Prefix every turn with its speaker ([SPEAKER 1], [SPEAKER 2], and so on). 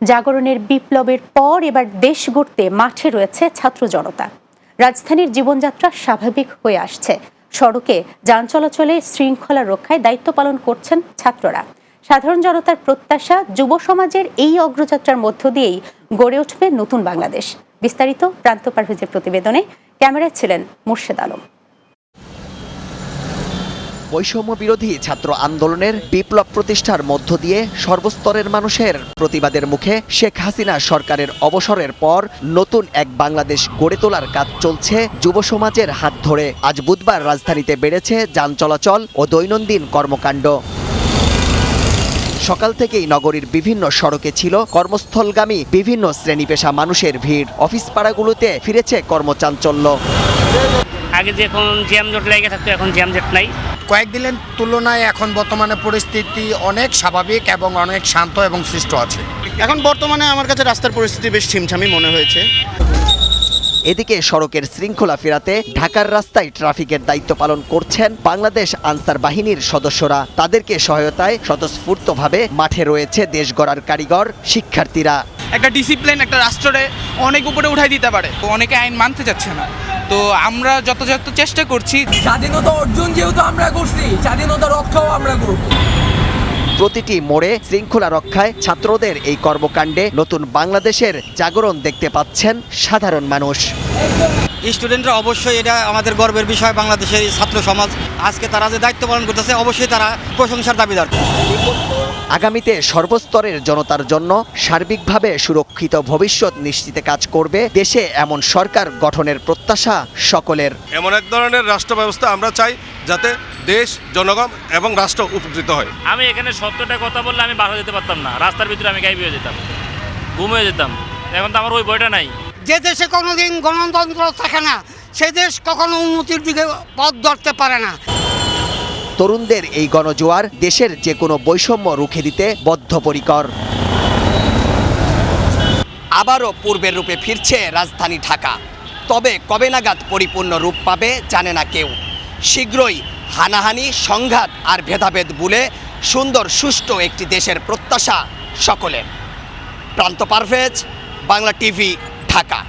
[SPEAKER 1] জাগরণের বিপ্লবের পর এবার দেশ গড়তে মাঠে রয়েছে ছাত্র জনতা। রাজধানীর জীবনযাত্রা স্বাভাবিক হয়ে আসছে। সড়কে যান চলাচলে শৃঙ্খলা রক্ষায় দায়িত্ব পালন করছেন ছাত্ররা। সাধারণ জনতার প্রত্যাশা যুব সমাজের এই অগ্রযাত্রার মধ্য দিয়েই গড়ে উঠবে নতুন বাংলাদেশ। বিস্তারিত প্রান্ত পারভেজের প্রতিবেদনে ক্যামেরায় ছিলেন মুর্শেদ আলম।
[SPEAKER 2] বৈষম্য বিরোধী ছাত্র আন্দোলনের বিপ্লব প্রতিষ্ঠার মধ্য দিয়ে সর্বস্তরের মানুষের প্রতিবাদের মুখে শেখ হাসিনা সরকারের অবসরের পর নতুন এক বাংলাদেশ গড়ে তোলার কাজ চলছে যুব সমাজের হাত ধরে। আজ বুধবার রাজধানীতে বেড়েছে যান চলাচল ও দৈনন্দিন কর্মকাণ্ড। সকাল থেকেই নগরীর বিভিন্ন সড়কে ছিল কর্মস্থলগামী বিভিন্ন শ্রেণি পেশা মানুষের ভিড়। অফিস পাড়াগুলোতে ফিরেছে কর্মচাঞ্চল্য।
[SPEAKER 3] আগে যে এখন জ্যাম জট লেগে থাকতো, এখন জ্যাম জট নাই।
[SPEAKER 4] কয়েকদিনের তুলনায় এখন বর্তমানে পরিস্থিতি অনেক স্বাভাবিক এবং অনেক শান্ত এবং সৃষ্ট আছে।
[SPEAKER 5] এখন বর্তমানে আমার কাছে রাস্তার পরিস্থিতি বেশ ছিমছামি মনে হয়েছে।
[SPEAKER 2] এদিকে সড়কের শৃঙ্খলা ফেরাতে ঢাকার রাস্তায় ট্রাফিকের দায়িত্ব পালন করছেন বাংলাদেশ আনসার বাহিনীর সদস্যরা। তাদেরকে সহায়তায় স্বতঃস্ফূর্তভাবে মাঠে রয়েছে দেশ গড়ার কারিগর শিক্ষার্থীরা।
[SPEAKER 6] একটা ডিসিপ্লিন একটা রাষ্ট্রে অনেক উপরে উঠাই দিতে পারে। তো অনেকে আইন মানতে চাচ্ছে না। তো আমরা যথাযথ চেষ্টা করছি।
[SPEAKER 7] স্বাধীনতা অর্জন যেহেতু আমরা করছি স্বাধীনতা রক্ষাও আমরা করব।
[SPEAKER 2] প্রতিটি মোড়ে শৃঙ্খলা রক্ষায় ছাত্রদের এই কর্মকাণ্ডে নতুন বাংলাদেশের জাগরণ দেখতে পাচ্ছেন সাধারণ মানুষ।
[SPEAKER 5] স্টুডেন্টরা অবশ্যই এটা আমাদের গর্বের বিষয় বাংলাদেশের ছাত্র সমাজ। আজকে তারা যে দায়িত্ব পালন করতেছে অবশ্যই তারা প্রশংসার দাবিদার।
[SPEAKER 2] আগামীতে সর্বস্তরের জনতার জন্য সার্বিকভাবে সুরক্ষিত ভবিষ্যৎ নিশ্চিতে কাজ করবে দেশে এমন সরকার গঠনের প্রত্যাশা সকলের।
[SPEAKER 8] এমন এক ধরনের রাষ্ট্র ব্যবস্থা আমরা চাই যাতে দেশ জনগণ এবং রাষ্ট্র উপকৃত হয়।
[SPEAKER 3] আমি এখানে সত্যটা কথা বললে আমি বাসা যেতে পারতাম না। রাস্তার ভিতরে আমি গাইব হয়ে যেতাম। গুম হয়ে যেতাম। এখন তো আমার ওই বইটা নাই।
[SPEAKER 9] যে দেশে কোনোদিন গণতন্ত্র থাকে না সে দেশ কখনো উন্নতির দিকে পথ ধরতে পারে না।
[SPEAKER 2] তরুণদের এই গণজোয়ার দেশের যে কোনো বৈষম্য রুখে দিতে বদ্ধপরিকর। আবারও পূর্বের রূপে ফিরছে রাজধানী ঢাকা। তবে কবে নাগাদ পরিপূর্ণ রূপ পাবে জানে না কেউ। শীঘ্রই হানাহানি, সংঘাত আর ভেদাভেদ বলে সুন্দর সুষ্ঠু একটি দেশের প্রত্যাশা সকলের। প্রান্ত পারভেজ, বাংলা টিভি, ঢাকা।